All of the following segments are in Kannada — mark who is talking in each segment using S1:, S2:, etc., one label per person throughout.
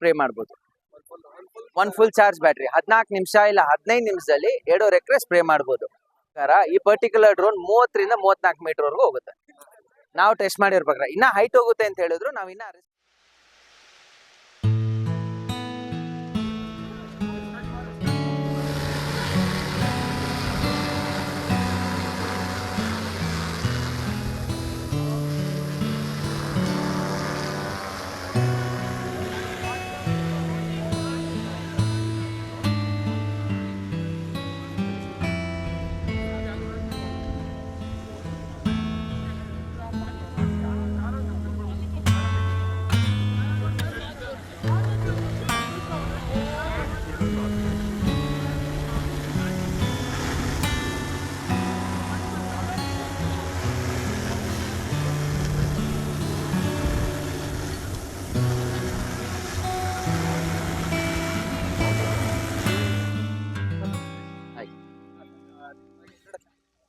S1: ಸ್ಪ್ರೇ ಮಾಡ್ಬೋದು. ಒನ್ ಫುಲ್ ಚಾರ್ಜ್ ಬ್ಯಾಟ್ರಿ ಹದಿನಾಲ್ಕು ನಿಮಿಷ ಇಲ್ಲ, ಹದಿನೈದು ನಿಮಿಷದಲ್ಲಿ ಎರಡೂವರೆ ಎಕರೆ ಸ್ಪ್ರೇ ಮಾಡ್ಬೋದು. ಈ ಪರ್ಟಿಕ್ಯುಲರ್ ಡ್ರೋನ್ ಮೂವತ್ತರಿಂದ ಮೂವತ್ನಾಲ್ಕು ಮೀಟರ್ ವರೆಗೂ ಹೋಗುತ್ತೆ. ನಾವು ಟೆಸ್ಟ್ ಮಾಡಿರೋ ಪ್ರಕಾರ. ಇನ್ನ ಹೈಟ್ ಹೋಗುತ್ತೆ ಅಂತ ಹೇಳಿದ್ರು ನಾವು ಇನ್ನ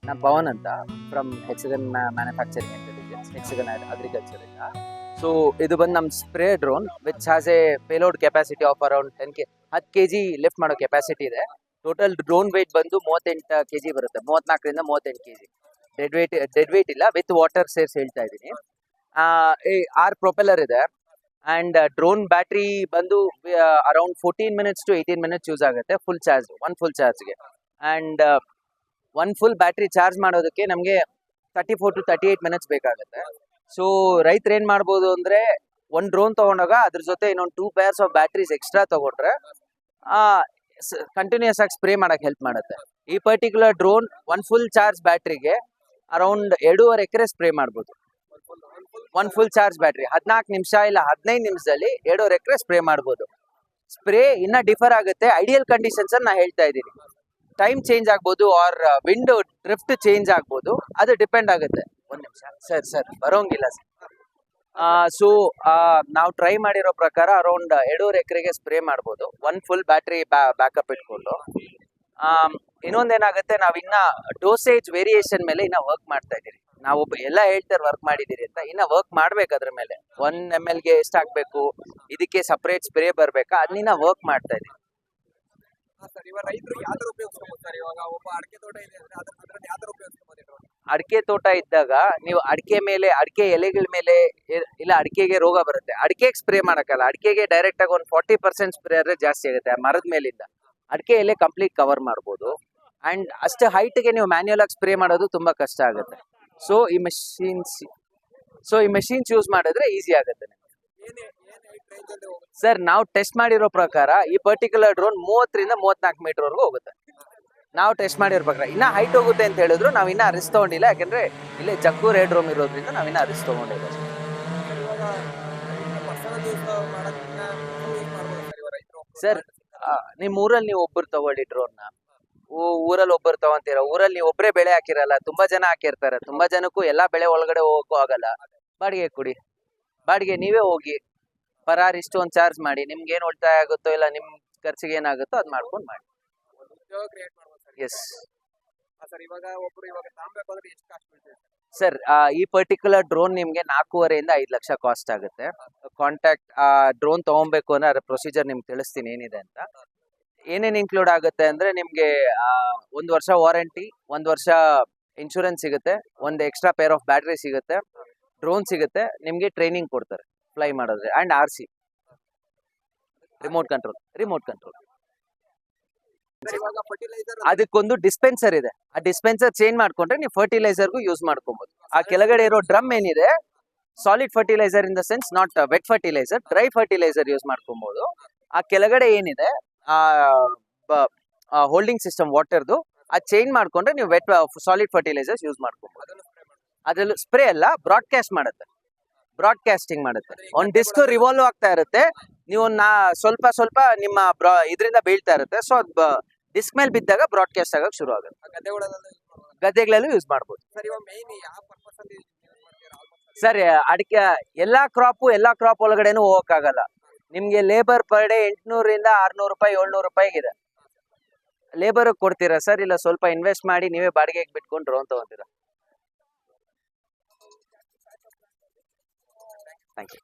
S1: ನಾನು ಪವನ್ ಅಂತ from hexagon manufacturing intelligence hexagon agriculture ಇಂದ. ಸೊ ಇದು ಬಂದು ನಮ್ಮ spray drone which has a payload capacity of around ten K ಹತ್ತು ಕೆ ಜಿ ಲಿಫ್ಟ್ ಮಾಡೋ ಕೆಪಾಸಿಟಿ ಇದೆ. ಟೋಟಲ್ ಡ್ರೋನ್ ವೆಯ್ಟ್ ಬಂದು ಮೂವತ್ತೆಂಟು ಕೆ ಜಿ ಬರುತ್ತೆ, ಮೂವತ್ನಾಲ್ಕರಿಂದ ಮೂವತ್ತೆಂಟು K G dead weight dead weight ಇಲ್ಲ ವಿತ್ ವಾಟರ್ ಸೇರ್ಸ್ ಹೇಳ್ತಾ ಇದ್ದೀನಿ ಆರ್ ಪ್ರೊಪೆಲರ್ ಇದೆ. ಅಂಡ್ ಡ್ರೋನ್ ಬ್ಯಾಟ್ರಿ ಬಂದು around fourteen minutes to eighteen minutes use ಆಗುತ್ತೆ ಫುಲ್ ಚಾರ್ಜ್ ಒನ್ ಫುಲ್ ಚಾರ್ಜ್ಗೆ and one full battery charge ಮಾಡೋದಕ್ಕೆ ನಮಗೆ thirty four to thirty eight minutes ಬೇಕಾಗುತ್ತೆ. ಸೊ ರೈತರು ಏನ್ ಮಾಡ್ಬೋದು ಅಂದ್ರೆ ಒಂದ್ ಡ್ರೋನ್ ತಗೊಂಡಾಗ ಅದ್ರ ಜೊತೆ ಇನ್ನೊಂದು two pairs of batteries extra ತಗೊಂಡ್ರೆ ಕಂಟಿನ್ಯೂಸ್ ಆಗಿ ಸ್ಪ್ರೇ ಮಾಡಕ್ ಹೆಲ್ಪ್ ಮಾಡುತ್ತೆ. ಈ particular drone one full charge ಬ್ಯಾಟ್ರಿಗೆ around ಎರಡೂವರೆ ಎಕರೆ ಸ್ಪ್ರೇ ಮಾಡ್ಬೋದು. ಒನ್ ಫುಲ್ ಚಾರ್ಜ್ ಬ್ಯಾಟ್ರಿ ಹದಿನಾಲ್ಕು ನಿಮಿಷ ಇಲ್ಲ, ಹದಿನೈದು ನಿಮಿಷದಲ್ಲಿ ಎರಡೂವರೆ ಎಕರೆ ಸ್ಪ್ರೇ ಮಾಡ್ಬೋದು. ಸ್ಪ್ರೇ ಇನ್ನ ಡಿಫರ್ ಆಗುತ್ತೆ. ಐಡಿಯಲ್ ಕಂಡೀಷನ್ಸ್ ನಾನು ಹೇಳ್ತಾ ಇದ್ದೀನಿ. ಟೈಮ್ ಚೇಂಜ್ ಆಗ್ಬೋದು ಆರ್ ವಿಂಡೋ ಡ್ರಿಫ್ಟ್ ಚೇಂಜ್ ಆಗ್ಬೋದು. ಅದು ಡಿಪೆಂಡ್ ಆಗುತ್ತೆ. ಒಂದು ನಿಮಿಷ. Sir sir. ಬರೋಂಗಿಲ್ಲ ಸರ್. ಸೊ ನಾವು ಟ್ರೈ ಮಾಡಿರೋ ಪ್ರಕಾರ ಅರೌಂಡ್ ಎರಡೂವರೆ ಎಕರೆಗೆ ಸ್ಪ್ರೇ ಮಾಡ್ಬೋದು. ಒನ್ ಫುಲ್ ಬ್ಯಾಟ್ರಿ ಬ್ಯಾಕಪ್ ಇಟ್ಕೊಂಡು. ಇನ್ನೊಂದೇನಾಗುತ್ತೆ, ನಾವು ಇನ್ನ ಡೋಸೇಜ್ ವೇರಿಯೇಷನ್ ಮೇಲೆ ಇನ್ನ ವರ್ಕ್ ಮಾಡ್ತಾ ಇದೀವಿ ನಾವು ಎಲ್ಲ ಹೇಳ್ತಾರೆ ವರ್ಕ್ ಮಾಡಿದ್ದೀರಿ ಅಂತ. ಇನ್ನ ವರ್ಕ್ ಮಾಡ್ಬೇಕು ಅದ್ರ ಮೇಲೆ. ಒನ್ ಎಂ ಎಲ್ಗೆ ಎಷ್ಟು ಹಾಕ್ಬೇಕು ಇದಕ್ಕೆ ಸಪ್ರೇಟ್ ಸ್ಪ್ರೇ ಬರಬೇಕಾ? ಅದನ್ನ ವರ್ಕ್ ಮಾಡ್ತಾ ಇದೀವಿ
S2: ಸರ್ ಇವಾಗ ರೈತರು ಯಾವ ತರ ಉಪಯೋಗಿಸ್ಬೋದು ಸರ್ ಇವಾಗ ಒಬ್ಬ ಅಡಿಕೆ ತೋಟ ಇದೆ ಅಂದ್ರೆ ಅದ್ರ ಅದ್ರಲ್ಲಿ ಯಾವ ಉಪಯೋಗಿಸ್ಬೋದು drone?
S1: ಅಡಿಕೆ ತೋಟ ಇದ್ದಾಗ ನೀವು ಅಡಿಕೆ ಮೇಲೆ ಅಡಿಕೆ ಎಲೆಗಳ ಮೇಲೆ ಇಲ್ಲ ಅಡಿಕೆಗೆ ರೋಗ ಬರುತ್ತೆ. ಅಡಿಕೆಗೆ ಸ್ಪ್ರೇ ಮಾಡೋಕ್ಕಲ್ಲ ಅಡಿಕೆಗೆ ಡೈರೆಕ್ಟ್ ಆಗಿ ಒಂದು ಫಾರ್ಟಿ ಪರ್ಸೆಂಟ್ ಸ್ಪ್ರೇ ಆದ್ರೆ ಜಾಸ್ತಿ ಆಗುತ್ತೆ ಮರದ ಮೇಲಿಂದ. ಅಡಿಕೆ ಎಲೆ ಕಂಪ್ಲೀಟ್ ಕವರ್ ಮಾಡ್ಬೋದು. ಅಂಡ್ ಅಷ್ಟು ಹೈಟ್ಗೆ ನೀವು ಮ್ಯಾನ್ಯುಯಲ್ ಆಗಿ ಸ್ಪ್ರೇ ಮಾಡೋದು ತುಂಬಾ ಕಷ್ಟ ಆಗುತ್ತೆ. ಸೊ ಈ ಮೆಷಿನ್ಸ್ ಸೊ ಈ ಮೆಷಿನ್ಸ್ ಯೂಸ್ ಮಾಡಿದ್ರೆ ಈಸಿ ಆಗುತ್ತೆ ಸರ್ ನಾವು ಟೆಸ್ಟ್ ಮಾಡಿರೋ ಪ್ರಕಾರ ಈ ಪರ್ಟಿಕ್ಯುಲರ್ ಡ್ರೋನ್ ಮೂವತ್ತರಿಂದ ಮೂವತ್ನಾಲ್ಕು ಮೀಟರ್ ವರೆಗೂ ಹೋಗುತ್ತೆ. ನಾವು ಟೆಸ್ಟ್ ಮಾಡಿರೋ ಪ್ರಕಾರ. ಇನ್ನ ಹೈಟ್ ಹೋಗುತ್ತೆ ಅಂತ ಹೇಳಿದ್ರು, ನಾವು ಇನ್ನ ರಿಸ್ ತಗೊಂಡಿಲ್ಲ ಯಾಕಂದ್ರೆ ಇಲ್ಲೇ ಜಗ್ಗು ರೇಡ್ ರೂಮ್ ಇರೋದ್ರಿಂದ ನಾವು ಇನ್ನ ಅರಿಸ್ ತಗೊಂಡಿಲ್ಲ
S2: ಸರ್
S1: ನಿಮ್ ಊರಲ್ಲಿ ನೀವು ಒಬ್ಬರು ತಗೊಳ್ಳಿ ಡ್ರೋನ್ನ ಊರಲ್ಲಿ ಒಬ್ಬರು ತಗೊಂತೀರ? ಊರಲ್ಲಿ ನೀವು ಒಬ್ಬರೇ ಬೆಳೆ ಹಾಕಿರಲ್ಲ, ತುಂಬಾ ಜನ ಹಾಕಿರ್ತಾರೆ. ತುಂಬಾ ಜನಕ್ಕೂ ಎಲ್ಲಾ ಬೆಳೆ ಒಳಗಡೆ ಹೋಗೋಕ್ಕೂ ಆಗಲ್ಲ. ಬಾಡಿಗೆ ಕೊಡಿ. ಬಾಡಿಗೆ ನೀವೇ ಹೋಗಿ. ಪರಾರ್ ಇಷ್ಟು ಒಂದು ಚಾರ್ಜ್ ಮಾಡಿ ನಿಮ್ಗೆ ಏನು ಉಳಿತಾಯ ಆಗುತ್ತೋ ಇಲ್ಲ ನಿಮ್ ಖರ್ಚಿಗೆ ಏನಾಗುತ್ತೋ ಅದ್ ಮಾಡ್ಕೊಂಡು ಮಾಡಿ.
S2: ಒಂದು ಉದ್ಯೋಗ ಕ್ರಿಯೇಟ್ ಮಾಡ್ಬೋದು ಸರ್
S1: ಎಸ್
S2: ಸರ್ ಇವಾಗ ಒಬ್ರು ಇವಾಗ ತಾಂಬೇಕು ಅಂದ್ರೆ ಎಷ್ಟು ಕಾಸ್ಟ್ ಬೀಳ್ತದೆ
S1: ಸರ್ ಈ ಪರ್ಟಿಕ್ಯುಲರ್ ಡ್ರೋನ್ ನಿಮ್ಗೆ ನಾಲ್ಕೂವರೆಯಿಂದ ಐದು ಲಕ್ಷ ಕಾಸ್ಟ್ ಆಗುತ್ತೆ. ಕಾಂಟ್ಯಾಕ್ಟ್ ಆ ಡ್ರೋನ್ ತಗೊಬೇಕು ಅಂದ್ರೆ ಅದ್ರ ಪ್ರೊಸೀಜರ್ ನಿಮ್ಗೆ ತಿಳಿಸ್ತೀನಿ ಏನಿದೆ ಅಂತ. ಏನೇನು ಇನ್ಕ್ಲೂಡ್ ಆಗುತ್ತೆ ಅಂದ್ರೆ ನಿಮ್ಗೆ ಒಂದ್ ವರ್ಷ ವಾರಂಟಿ ಒಂದ್ ವರ್ಷ ಇನ್ಶೂರೆನ್ಸ್ ಸಿಗುತ್ತೆ ಒಂದು ಎಕ್ಸ್ಟ್ರಾ ಪೇರ್ ಆಫ್ ಬ್ಯಾಟ್ರಿ ಸಿಗುತ್ತೆ ಡ್ರೋನ್ ಸಿಗುತ್ತೆ ನಿಮ್ಗೆ ಟ್ರೈನಿಂಗ್ ಕೊಡ್ತಾರೆ. Fly ಮಾಡೋದ್ರೆ and R C remote control remote control ಅದಕ್ಕೊಂದು ಡಿಸ್ಪೆನ್ಸರ್ ಇದೆ. ಆ ಡಿಸ್ಪೆನ್ಸರ್ ಚೇಂಜ್ ಮಾಡ್ಕೊಂಡ್ರೆ ನೀವು ಫರ್ಟಿಲೈಸರ್ಗೂ ಯೂಸ್ ಮಾಡ್ಕೊಬಹುದು ಆ ಕೆಳಗಡೆ ಇರೋ ಡ್ರಮ್ ಏನಿದೆ solid fertiliser in the sense not wet fertiliser dry fertiliser use ಮಾಡ್ಕೊಬಹುದು ಆ ಕೆಳಗಡೆ ಏನಿದೆ, ಆ ಹೋಲ್ಡಿಂಗ್ ಸಿಸ್ಟಮ್ ವಾಟರ್ದು ಆ ಚೇಂಜ್ ಮಾಡ್ಕೊಂಡ್ರೆ ನೀವು ವೆಟ್ ಸಾಲಿಡ್ ಫರ್ಟಿಲೈಸರ್ಸ್ ಯೂಸ್ ಮಾಡ್ಕೊಬಹುದು ಅದ್ರಲ್ಲಿ ಸ್ಪ್ರೇ ಅಲ್ಲ ಬ್ರಾಡ್ಕಾಸ್ಟ್ ಮಾಡುತ್ತೆ. ಬ್ರಾಡ್ಕಾಸ್ಟಿಂಗ್ ಮಾಡುತ್ತೆ. ಒಂದ್ ಡಿಸ್ಕ್ ರಿವಾಲ್ವ್ ಆಗ್ತಾ ಇರುತ್ತೆ. ನೀವು ನಾ ಸ್ವಲ್ಪ ಸ್ವಲ್ಪ ನಿಮ್ಮ ಬ್ರಾ ಇದರಿಂದ ಬೀಳ್ತಾ ಇರುತ್ತೆ. ಸೊ ಅದು ಡಿಸ್ಕ್ ಮೇಲೆ ಬಿದ್ದಾಗ ಬ್ರಾಡ್ಕಾಸ್ಟ್ ಆಗಕ್ಕೆ ಶುರು ಆಗುತ್ತೆ. ಗದ್ದೆಗಳಲ್ಲೂ ಯೂಸ್ ಮಾಡ್ಬೋದು.
S2: ಸರ್
S1: ಅಡಿಕೆ ಎಲ್ಲಾ ಕ್ರಾಪು ಎಲ್ಲಾ ಕ್ರಾಪ್ ಒಳಗಡೆನೂ ಹೋಗಕ್ಕಾಗಲ್ಲ. ನಿಮ್ಗೆ ಲೇಬರ್ ಪರ್ ಡೇ ಎಂಟುನೂರಿಂದ ಆರ್ನೂರು ರೂಪಾಯಿ ಏಳ್ನೂರು ರೂಪಾಯಿಗಿದೆ. ಲೇಬರ್ ಕೊಡ್ತೀರಾ ಸರ್? ಇಲ್ಲ ಸ್ವಲ್ಪ ಇನ್ವೆಸ್ಟ್ ಮಾಡಿ ನೀವೇ ಬಾಡಿಗೆಗೆ ಬಿಟ್ಕೊಂಡ್ರು ಅಂತ ತಗೊಂತೀರಾ? Thank you.